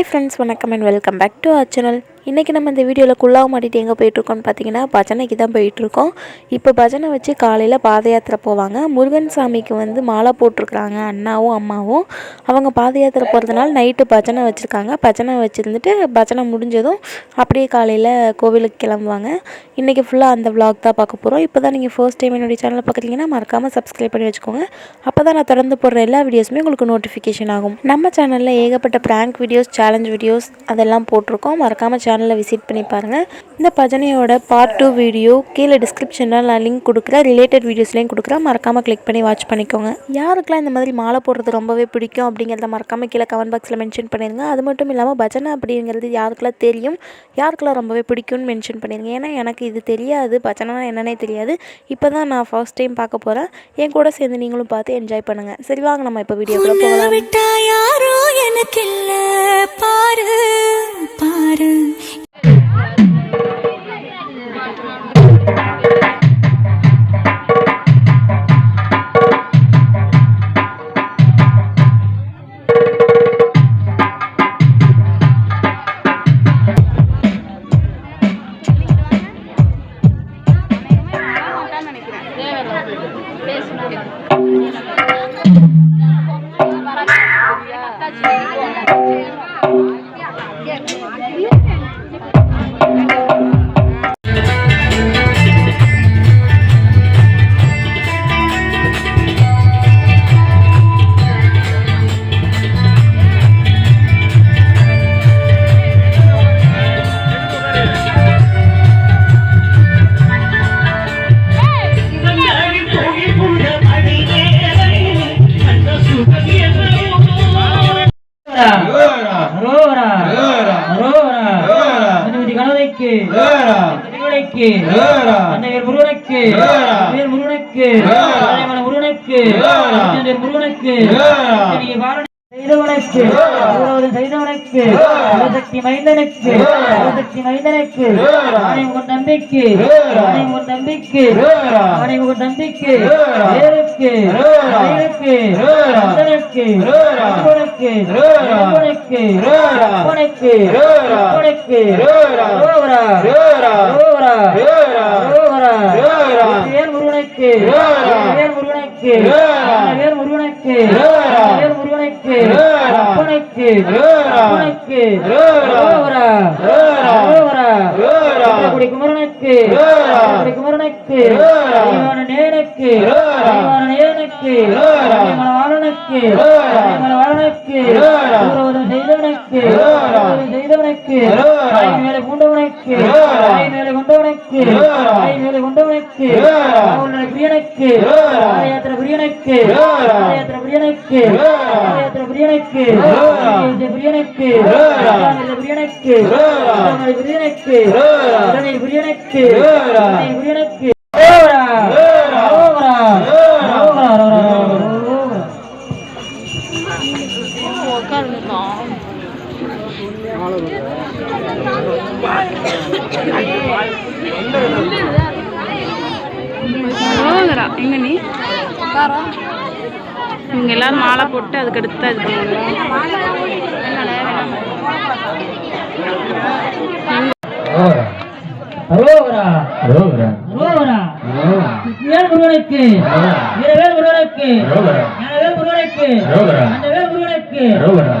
Hi friends வணக்கம் and welcome back to our channel இன்றைக்கி நம்ம இந்த வீடியோவில் குள்ளாக மாட்டிட்டு எங்கே போயிட்டுருக்கோம்னு பார்த்தீங்கன்னா பஜனைக்கு தான் போயிட்டுருக்கோம். இப்போ பஜனை வச்சு காலையில் பாத யாத்திரை போவாங்க. முருகன் சாமிக்கு வந்து மாலை போட்டிருக்கிறாங்க அண்ணாவும் அம்மாவும். அவங்க பாத யாத்திரை போகிறதுனால நைட்டு பஜனை வச்சுருக்காங்க. பஜனை வச்சுருந்துட்டு பஜனை முடிஞ்சதும் அப்படியே காலையில் கோவிலுக்கு கிளம்புவாங்க. இன்றைக்கி ஃபுல்லாக அந்த விளாக் தான் பார்க்க போகிறோம் இப்போ தான் நீங்கள் ஃபர்ஸ்ட் டைம் என்னுடைய சேனலை பார்க்குறீங்கன்னா மறக்காமல் சப்ஸ்கிரைப் பண்ணி வச்சுக்கோங்க. அப்போ தான் நான் தொடர்ந்து போடுற எல்லா வீடியோஸுமே உங்களுக்கு நோட்டிஃபிகேஷன் ஆகும். நம்ம சேனலில் ஏகப்பட்ட ப்ராங்க் வீடியோஸ் சேலஞ்ச் வீடியோஸ் அதெல்லாம் போட்டிருக்கோம். மறக்காமல் சேனலை விசிட் பண்ணி பாருங்கள் இந்த பஜனையோட பார்ட் டூ வீடியோ கீழே டிஸ்கிரிப்ஷனில் நான் லிங்க் கொடுக்குறேன். ரிலேட்டட் வீடியோஸ்லையும் கொடுக்குறேன். மறக்காமல் கிளிக் பண்ணி வாட்ச் பண்ணிக்கோங்க. யாருக்கெல்லாம் இந்த மாதிரி மாலை போடுறது ரொம்பவே பிடிக்கும் அப்படிங்கிறத மறக்காமல் கீழே கமெண்ட் பாக்ஸில் மென்ஷன் பண்ணிடுங்க அது மட்டும் இல்லாமல் பஜனை அப்படிங்கிறது யாருக்கெல்லாம் தெரியும் யாருக்கெல்லாம் ரொம்பவே பிடிக்கும்னு மென்ஷன் பண்ணிடுங்க ஏன்னா எனக்கு இது தெரியாது. பஜனைனா என்னன்னே தெரியாது. இப்போ தான் நான் ஃபர்ஸ்ட் டைம் பார்க்க போகிறேன் என் கூட சேர்ந்து நீங்களும் பார்த்து என்ஜாய் பண்ணுங்கள் சரி வாங்க நம்ம இப்போ வீடியோக்குள்ளே போகலாம். விட்டா யாரோ எனக்கில்ல பாரு பாரு. அரோரா திருவிழைக்கு அன்னையர் முருகனுக்கு. முருகனுக்கு. முருகனுக்கு. முருகனுக்கு. செய்தவனுக்கு செய்தவனுக்கு சிவசக்தி மைந்தனுக்கு. சிவசக்தி மைந்தனுக்கு. ஆணைமுகன் தம்பிக்கு. ஆணைமுகன் தம்பிக்கு. ஆணைமுகன் தம்பிக்கு. வேருக்கு மயிலுக்கு சந்தனுக்கு. அன்பனுக்கு அன்பனுக்கு அப்பனுக்கு அப்பனுக்கு ரோவரா ரோவரா ரோவரா வேல் முருகனுக்கு வேல் முருகனுக்கு வேல் முருகனுக்கு வேல் முருகனுக்கு அப்பனுக்கு அப்பனுக்கு குடி குமரனுக்கு குடி குமரனுக்கு நேனுக்கு நேனுக்கு வாழனுக்கு வாழனுக்கு செய்தவனுக்கு செய்தவனுக்கு மேலே கொண்டவனுக்கு தாய் மேலே கொண்டவனுக்கு பிரியனுக்கு பாதயாத்திர பிரியனுக்கு பாதயாத்திர பிரியனுக்கு பாதயாத்திர பிரியனுக்கு பிரியனுக்கு பிரியனுக்கு பிரியனுக்கு பிரியனுக்கு பிரியனுக்கு. ரோகரா எங்க நீ? இவங்க எல்லாரும் மாலை போட்டு அதுக்கு அடுத்து தான் இது முருகனுக்கு. முருகனுக்கு. முருகனுக்கு. முருகனுக்கு.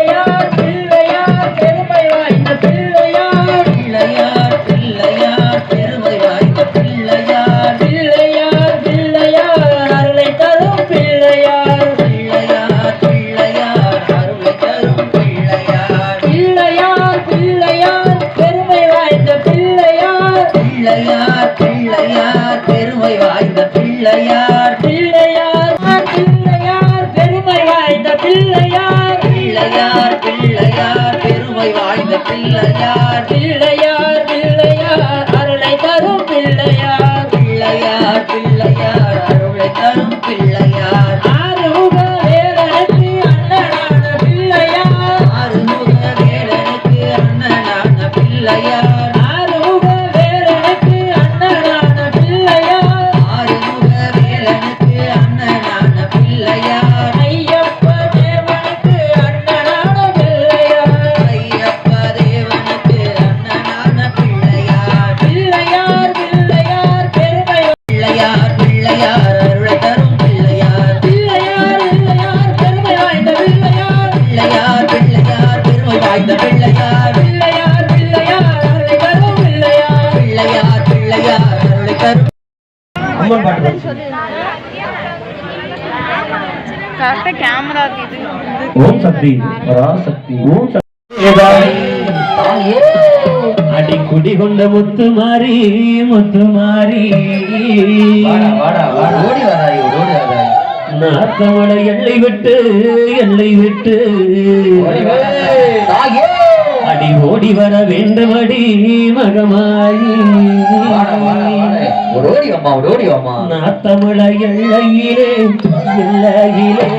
பிள்ளையார் பிள்ளையார் பிள்ளையார் பிள்ளையார் அருளை தரும் அடி குடி கொண்ட முத்து மாறி முத்து மாறி. ஓடி வாடா ஓடி வாடா. நாத்தமலை எல்லை விட்டு எல்லை விட்டு. அடி ஓடி வர மகமாயி. ஒரு ஓடி அம்மா நாத்தமிழ எல்லையிலே எல்லையிலே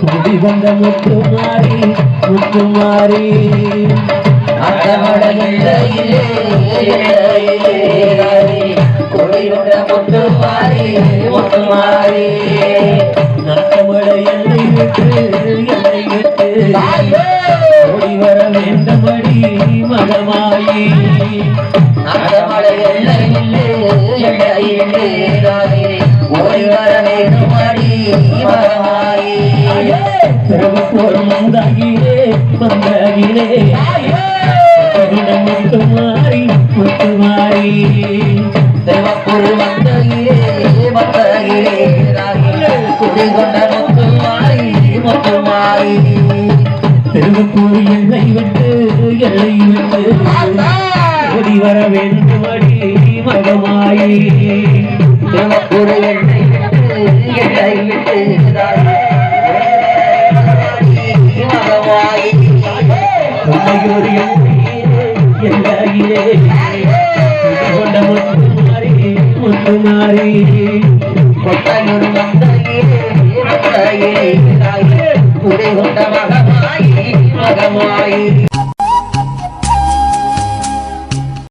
குடி கொண்ட முத்து மாறி முத்து மாறி நாட்டமட எல்லையிலே எல்லையிலே. மாறி முத்து மாறி நாட்டமிழ எல்லை விட்டு. எல்லை விட்டு ஓடி வர வேண்டுமடி மகமாயி நாட்டமட ஓடி வர மந்தாகிலே மந்தாகிலே. முத்து மாறி முத்து மாறி. தேவப்பொரு மந்தகிலே மந்தகிலே குடி கொண்ட முத்து மாறி முத்து மாறி திருவப்பூர் எல்லை விட்டு எல்லை விட்டு ஓடி வர வேண்டுமடி மகமாயி தேவப்பொரு எண்ணெய் விட்டு எண்ணெய் விட்டு மகமாயி உன்னையோர் எல்லையிலே